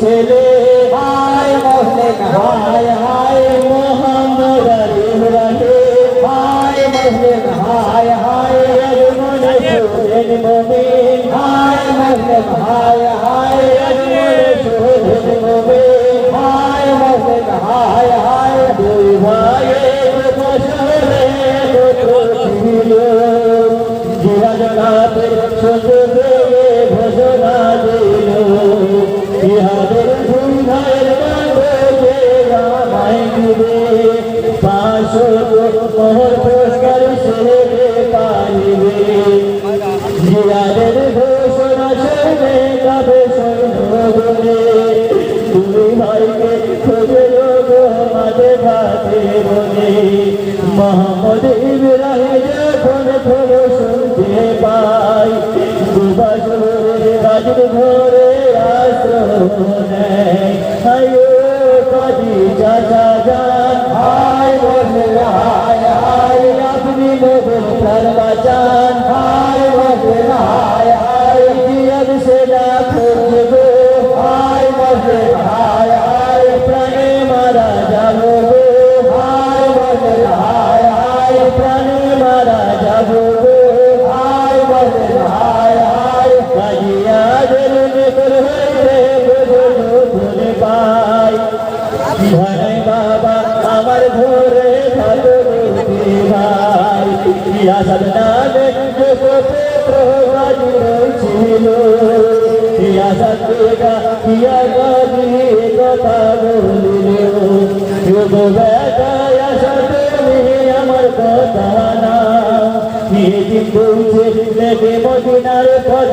ছেলে হাই মুসলিম হাই হাই মোহাম্মদ আলী ইব্রাহিম হাই মুসলিম হাই হাই আজমনে সুরেন মুমিন হাই মুসলিম হাই হাই আজমনে সুরেন মুমিন হাই মুসলিম হাই হাই দুই ভাইয়ের বছরে দুটো ছিল জিহাদের সুন্দরে মোহাম্মদ ইব্রাহিম যখন খবর শুনতে পাই দুবাসরের গাজর ঘরে আশ্রয় বাবা, আমার ঘরে ভালো ভাই। ইয়াসাদ নামে জগতে প্রভাজি ছিল ইয়া গাজি কথা বলিল। যুগ ইয়াসাদ আমার কথা না। দিন বলছে লেগে মদিনার পদ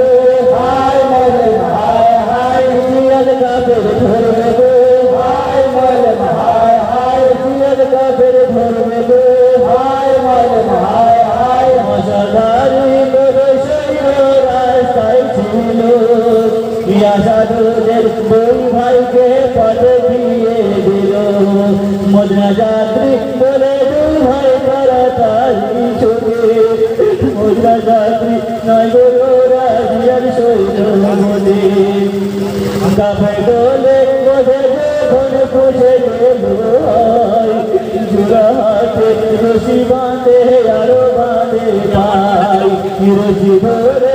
ইয়াসাদুদের দুই ভাইকে পদে দিয়ে দিল। মদনা যাত্রী বলে দুই ভাই, তাড়াতাড়ি ছুটে মদনা যাত্রী, নয় গো রাজিয়ার সৈন্য মনে কাপে দোলে বসে যখন পুষে গেল জুড়া হাতে রশি বাঁধে, আরও বাঁধে পাই। রশি ধরে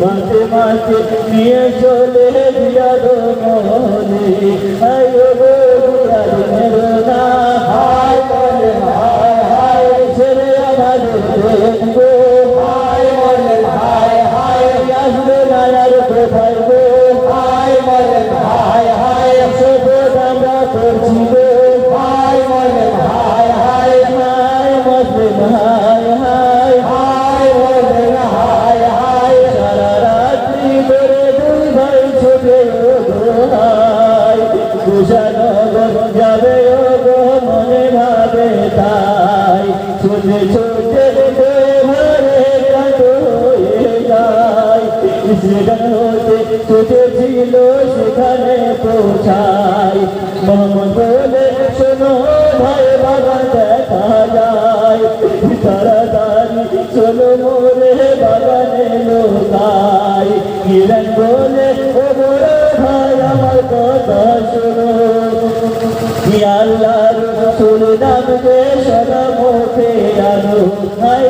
মাঝে মাঝে নিয়ে চলে দিয়া মনে কুশানগর যাবে মনে ভাবে তাই। ছুটে ছুটে হয়ে যায় সেখান হতে সেখানে পৌঁছায় মোহাম্মদ বলে শোনো ভাই বাগান দেখা যায়। তাড়াতাড়ি চলো মোরে বাগানে লোকাই। কিরণ বলে, ও বড় ভাই, আমার কথা শোনো। আল্লাহর রসুল যে সদা মুখে আলো। হায়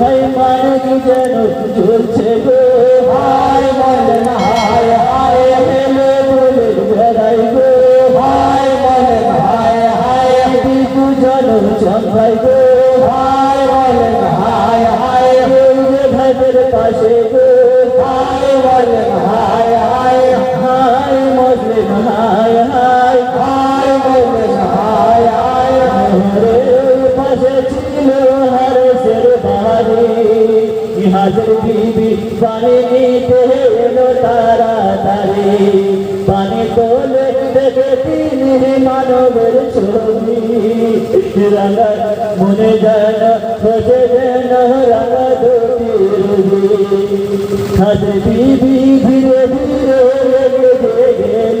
হাই মানে কি যেন চলছে গো। হাই বলে না, হায় হায় হেলে বলে বেড়াই গো। হাই বলে না, হায় হায় বিজু জন চন্দ্রাই গো। হাই বলে না, হায় হায় ভাইদের পাশে গো। হাই বলে না, হায় হায় হাই মুসলিম হায় হায় হাই বলে না, হায় হায় রে পাশে ছিল হাজার বিবি পানি নিতে এলো তারা তারে। পানি তোলে দেখে তিনি মানবের ছবি। রাঙা মনে যেন বসে যেন রাঙা দুটি হাজার বিবি ধীরে ধীরে লেগে গেল।